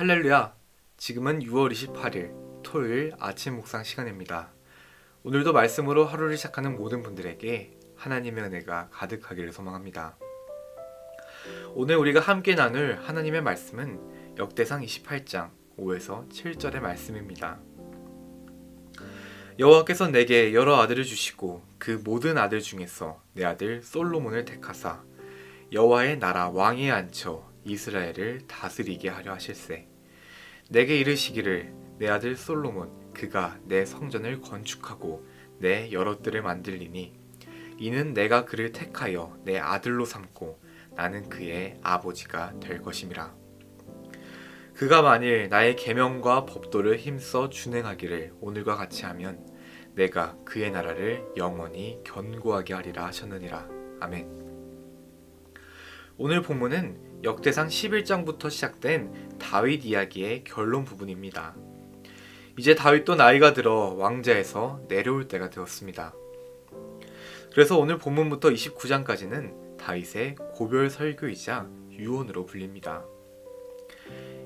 할렐루야! 지금은 6월 28일 토요일 아침 묵상 시간입니다. 오늘도 말씀으로 하루를 시작하는 모든 분들에게 하나님의 은혜가 가득하기를 소망합니다. 오늘 우리가 함께 나눌 하나님의 말씀은 역대상 28장 5에서 7절의 말씀입니다. 여호와께서 내게 여러 아들을 주시고 그 모든 아들 중에서 내 아들 솔로몬을 택하사 여호와의 나라 왕위에 앉혀 이스라엘을 다스리게 하려 하실세. 내게 이르시기를 내 아들 솔로몬 그가 내 성전을 건축하고 내 여럿들을 만들리니 이는 내가 그를 택하여 내 아들로 삼고 나는 그의 아버지가 될 것임이라. 그가 만일 나의 계명과 법도를 힘써 준행하기를 오늘과 같이 하면 내가 그의 나라를 영원히 견고하게 하리라 하셨느니라. 아멘. 오늘 본문은 역대상 11장부터 시작된 다윗 이야기의 결론 부분입니다. 이제 다윗도 나이가 들어 왕자에서 내려올 때가 되었습니다. 그래서 오늘 본문부터 29장까지는 다윗의 고별 설교이자 유언으로 불립니다.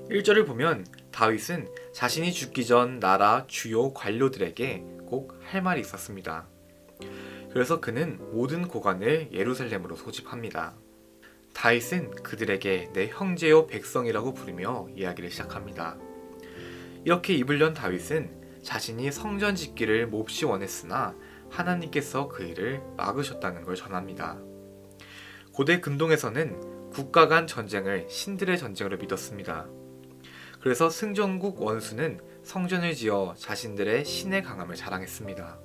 1절을 보면 다윗은 자신이 죽기 전 나라 주요 관료들에게 꼭 할 말이 있었습니다. 그래서 그는 모든 고관을 예루살렘으로 소집합니다. 다윗은 그들에게 내 형제요 백성이라고 부르며 이야기를 시작합니다. 이렇게 입을 연 다윗은 자신이 성전 짓기를 몹시 원했으나 하나님께서 그 일을 막으셨다는 걸 전합니다. 고대 근동에서는 국가 간 전쟁을 신들의 전쟁으로 믿었습니다. 그래서 승전국 원수는 성전을 지어 자신들의 신의 강함을 자랑했습니다.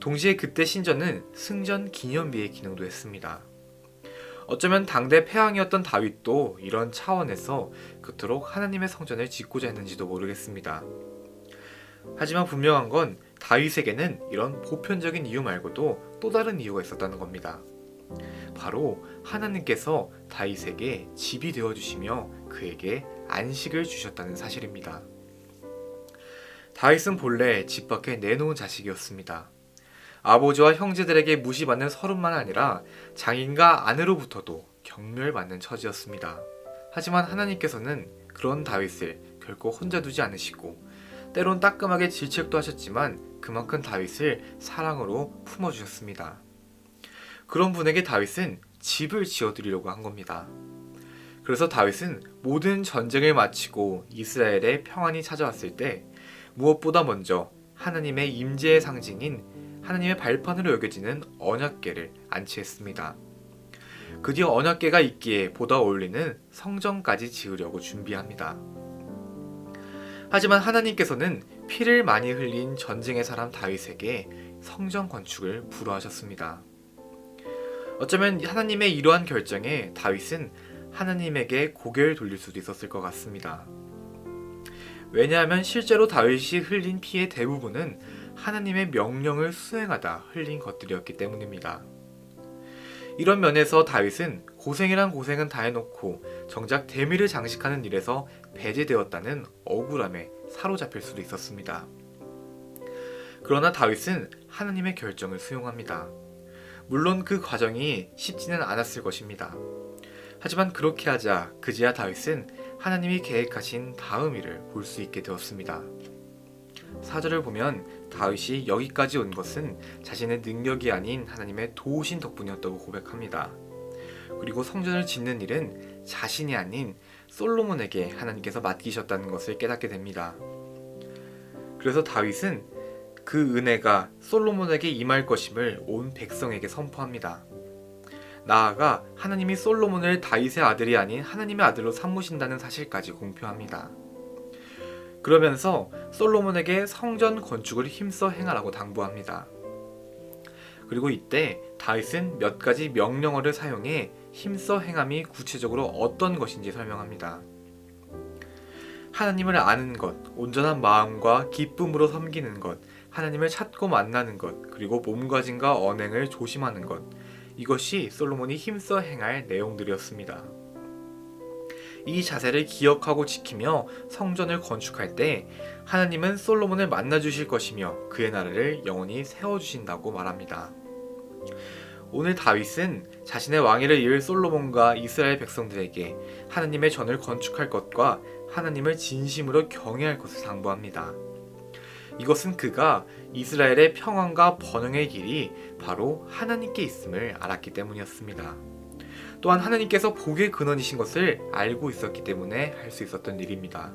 동시에 그때 신전은 승전 기념비의 기능도 했습니다. 어쩌면 당대 패왕이었던 다윗도 이런 차원에서 그토록 하나님의 성전을 짓고자 했는지도 모르겠습니다. 하지만 분명한 건 다윗에게는 이런 보편적인 이유 말고도 또 다른 이유가 있었다는 겁니다. 바로 하나님께서 다윗에게 집이 되어 주시며 그에게 안식을 주셨다는 사실입니다. 다윗은 본래 집 밖에 내놓은 자식이었습니다. 아버지와 형제들에게 무시받는 서른만 아니라 장인과 아내로부터도 경멸받는 처지였습니다. 하지만 하나님께서는 그런 다윗을 결코 혼자 두지 않으시고 때론 따끔하게 질책도 하셨지만 그만큼 다윗을 사랑으로 품어주셨습니다. 그런 분에게 다윗은 집을 지어드리려고 한 겁니다. 그래서 다윗은 모든 전쟁을 마치고 이스라엘의 평안이 찾아왔을 때 무엇보다 먼저 하나님의 임재의 상징인 하나님의 발판으로 여겨지는 언약궤를 안치했습니다. 드디어 언약궤가 있기에 보다 어울리는 성전까지 지으려고 준비합니다. 하지만 하나님께서는 피를 많이 흘린 전쟁의 사람 다윗에게 성전 건축을 불허하셨습니다. 어쩌면 하나님의 이러한 결정에 다윗은 하나님에게 고개를 돌릴 수도 있었을 것 같습니다. 왜냐하면 실제로 다윗이 흘린 피의 대부분은 하나님의 명령을 수행하다 흘린 것들이었기 때문입니다. 이런 면에서 다윗은 고생이란 고생은 다 해놓고 정작 대미를 장식하는 일에서 배제되었다는 억울함에 사로잡힐 수도 있었습니다. 그러나 다윗은 하나님의 결정을 수용합니다. 물론 그 과정이 쉽지는 않았을 것입니다. 하지만 그렇게 하자 그제야 다윗은 하나님이 계획하신 다음 일을 볼 수 있게 되었습니다. 사절을 보면 다윗이 여기까지 온 것은 자신의 능력이 아닌 하나님의 도우신 덕분이었다고 고백합니다. 그리고 성전을 짓는 일은 자신이 아닌 솔로몬에게 하나님께서 맡기셨다는 것을 깨닫게 됩니다. 그래서 다윗은 그 은혜가 솔로몬에게 임할 것임을 온 백성에게 선포합니다. 나아가 하나님이 솔로몬을 다윗의 아들이 아닌 하나님의 아들로 삼으신다는 사실까지 공표합니다. 그러면서 솔로몬에게 성전 건축을 힘써 행하라고 당부합니다. 그리고 이때 다윗은 몇 가지 명령어를 사용해 힘써 행함이 구체적으로 어떤 것인지 설명합니다. 하나님을 아는 것, 온전한 마음과 기쁨으로 섬기는 것, 하나님을 찾고 만나는 것, 그리고 몸가짐과 언행을 조심하는 것, 이것이 솔로몬이 힘써 행할 내용들이었습니다. 이 자세를 기억하고 지키며 성전을 건축할 때 하나님은 솔로몬을 만나 주실 것이며 그의 나라를 영원히 세워 주신다고 말합니다. 오늘 다윗은 자신의 왕위를 이을 솔로몬과 이스라엘 백성들에게 하나님의 전을 건축할 것과 하나님을 진심으로 경외할 것을 당부합니다. 이것은 그가 이스라엘의 평안과 번영의 길이 바로 하나님께 있음을 알았기 때문이었습니다. 또한 하나님께서 복의 근원이신 것을 알고 있었기 때문에 할 수 있었던 일입니다.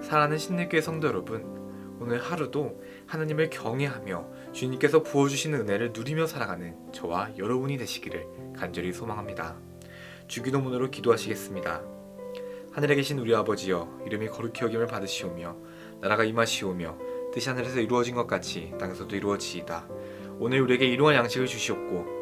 사랑하는 신내교회 성도 여러분, 오늘 하루도 하나님을 경외하며 주님께서 부어주시는 은혜를 누리며 살아가는 저와 여러분이 되시기를 간절히 소망합니다. 주기도문으로 기도하시겠습니다. 하늘에 계신 우리 아버지여 이름이 거룩히 여김을 받으시오며 나라가 임하시오며 뜻이 하늘에서 이루어진 것 같이 땅에서도 이루어지이다. 오늘 우리에게 일용할 양식을 주시옵고